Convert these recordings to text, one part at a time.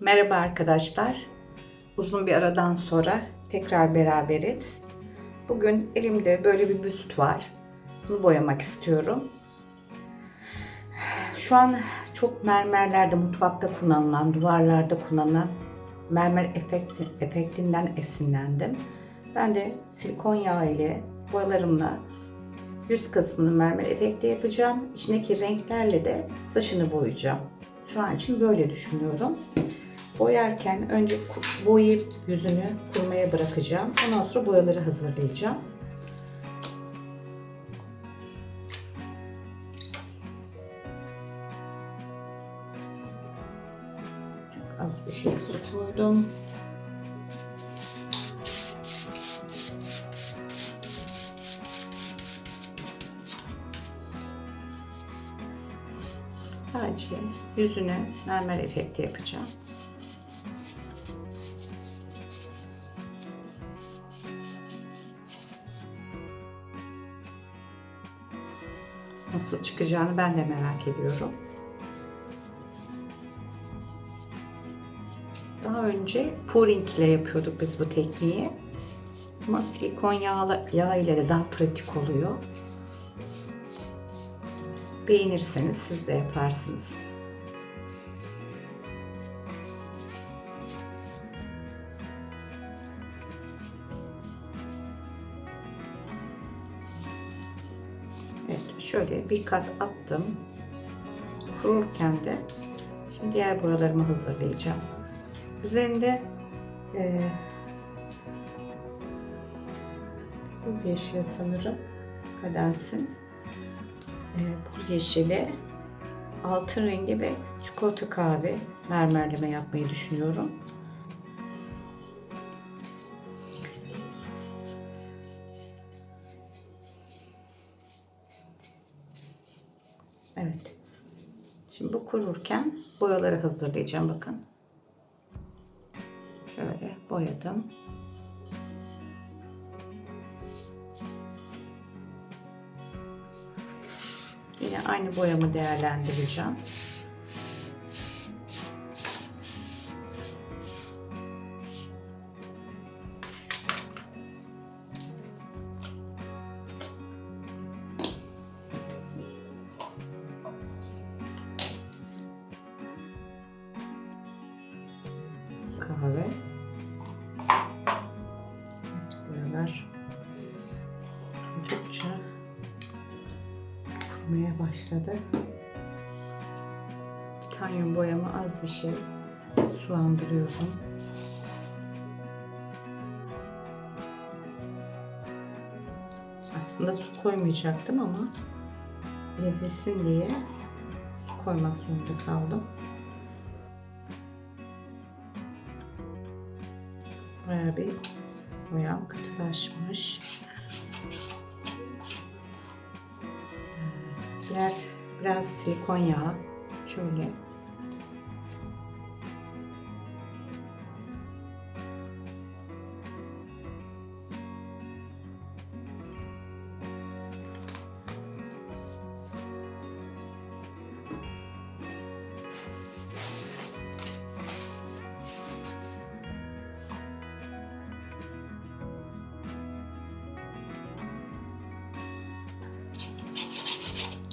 Merhaba arkadaşlar. Uzun bir aradan sonra tekrar beraberiz. Bugün elimde böyle bir büst var. Bunu boyamak istiyorum. Şu an çok mermerlerde, mutfakta kullanılan, duvarlarda kullanılan mermer efekti, efektinden esinlendim. Ben de silikon yağı ile boyalarımla yüz kısmını mermer efekti yapacağım. İçindeki renklerle de saçını boyayacağım. Şu an için böyle düşünüyorum. Boyarken önce boyayıp yüzünü kurumaya bırakacağım. Ondan sonra boyaları hazırlayacağım. Çok az bir şey su koydum. Sadece yüzüne mermer efekti yapacağım. Nasıl çıkacağını ben de merak ediyorum. Daha önce pouring ile yapıyorduk biz bu tekniği. Ama silikon yağla, yağ ile de daha pratik oluyor. Beğenirseniz siz de yaparsınız. Şöyle bir kat attım. Kururken de şimdi diğer boyalarımı hazırlayacağım. Üzerinde e, buz yeşili sanırım kadensin e, buz yeşili altın rengi ve çikolata kahve mermerleme yapmayı düşünüyorum. Kururken boyaları hazırlayacağım bakın. Şöyle boyadım. Yine aynı boyamı değerlendireceğim. Evet, boyalar oldukça kurumaya başladı. Titanyum boyamı az bir şey sulandırıyorum. Aslında su koymayacaktım ama lezzetsin diye koymak zorunda kaldım. Bayağı bir boyam katılaşmış. Birer, biraz silikon yağı. Şöyle.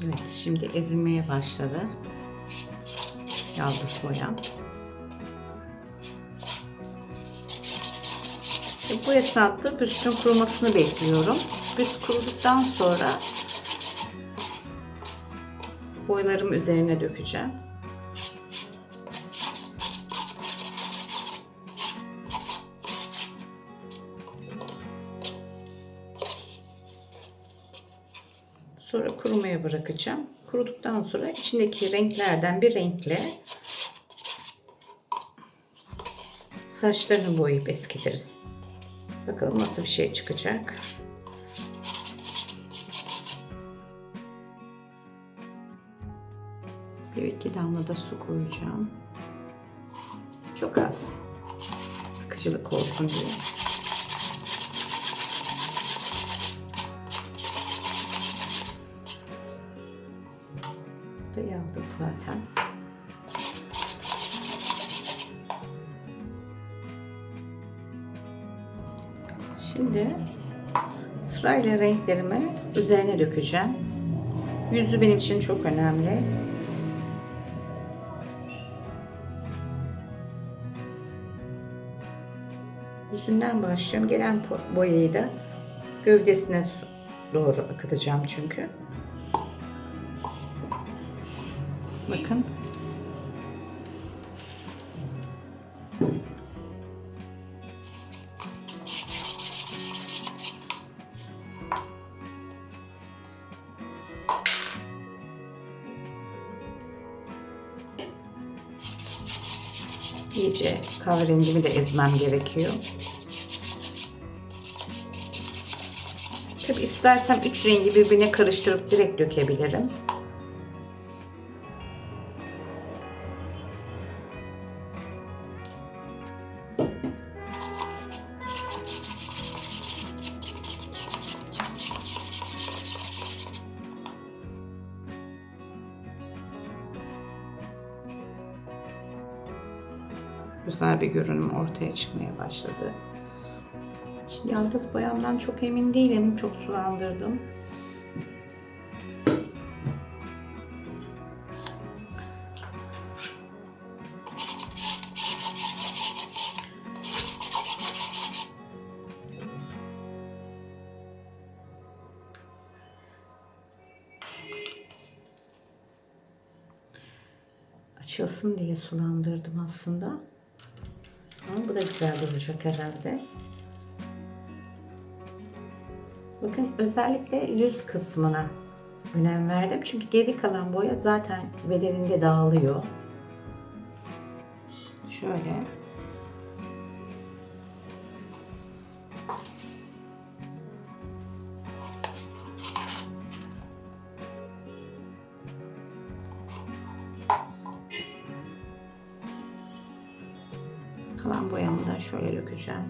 Evet, şimdi ezilmeye başladı. Yaldız boyam. Ve Bu esnada büstün kurumasını bekliyorum. Büst kuruduktan sonra boyalarımı üzerine dökeceğim. Sonra kurumaya bırakacağım. Kuruduktan sonra içindeki renklerden bir renkle saçlarını boyayıp eskitiriz. Bakalım nasıl bir şey çıkacak. Bir iki damla da su koyacağım. Çok az. Akıcılık olsun diye. Şimdi sırayla renklerimi üzerine dökeceğim. Yüzü benim için çok önemli. Yüzünden başlıyorum. Gelen boyayı da gövdesine doğru akıtacağım çünkü. Bakın. İyice kahverengimi de ezmem gerekiyor. Tabi istersem üç rengi birbirine karıştırıp direkt dökebilirim. Güzel bir görünüm ortaya çıkmaya başladı. Şimdi yaldız boyamdan çok emin değilim. Çok sulandırdım. Açılsın diye sulandırdım aslında. Ama bu da güzel duracak herhalde. Bakın özellikle yüz kısmına önem verdim. Çünkü geri kalan boya zaten bedeninde dağılıyor. Şöyle. Kalan boyamı da şöyle dökeceğim.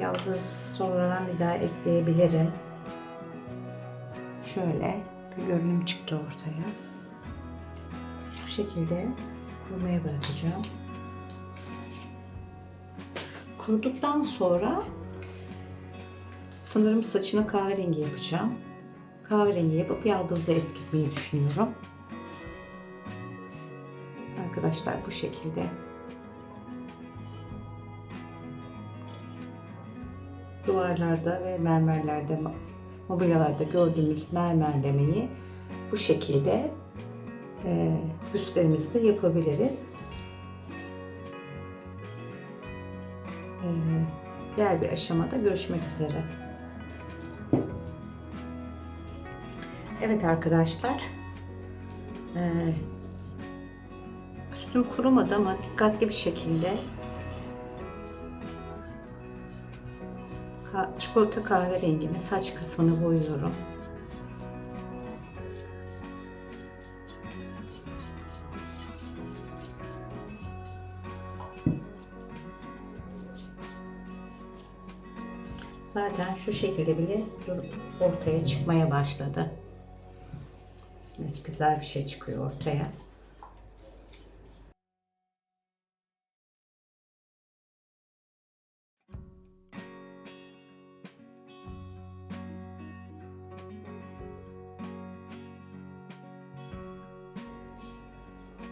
Yaldız sonradan bir daha ekleyebilirim. Şöyle bir görünüm çıktı ortaya. Bu şekilde kurumaya bırakacağım. Kuruduktan sonra sanırım saçını kahverengi yapacağım. Kahverengi yapıp yaldızla eskitmeyi düşünüyorum. Arkadaşlar bu şekilde duvarlarda ve mermerlerde mobilyalarda gördüğümüz mermerlemeyi bu şekilde e, büstlerimizde yapabiliriz. Diğer bir aşamada görüşmek üzere. Evet arkadaşlar. E, üstüm kurumadı ama dikkatli bir şekilde çikolata kahverengini saç kısmını boyuyorum. Zaten şu şekilde bile ortaya çıkmaya başladı. Evet, güzel bir şey çıkıyor ortaya.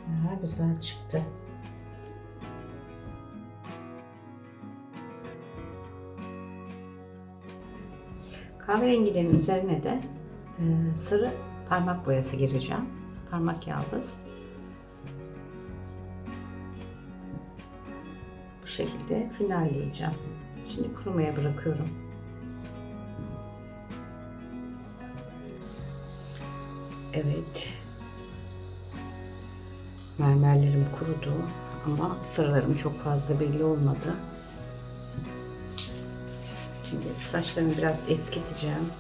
Ha, güzel çıktı. Kahverengilerin üzerine de e, sarı parmak boyası gireceğim. Parmak yaldız. Bu şekilde finalleyeceğim. Şimdi kurumaya bırakıyorum. Evet. Mermerlerim kurudu ama sarılarım çok fazla belli olmadı. Şimdi saçlarımı biraz eskiteceğim.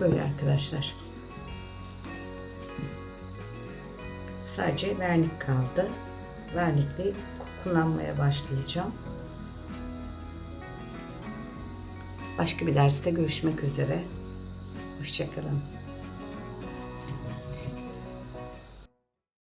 Böyle arkadaşlar. Sadece vernik kaldı. Vernikli kullanmaya başlayacağım. Başka bir derste görüşmek üzere. Hoşçakalın.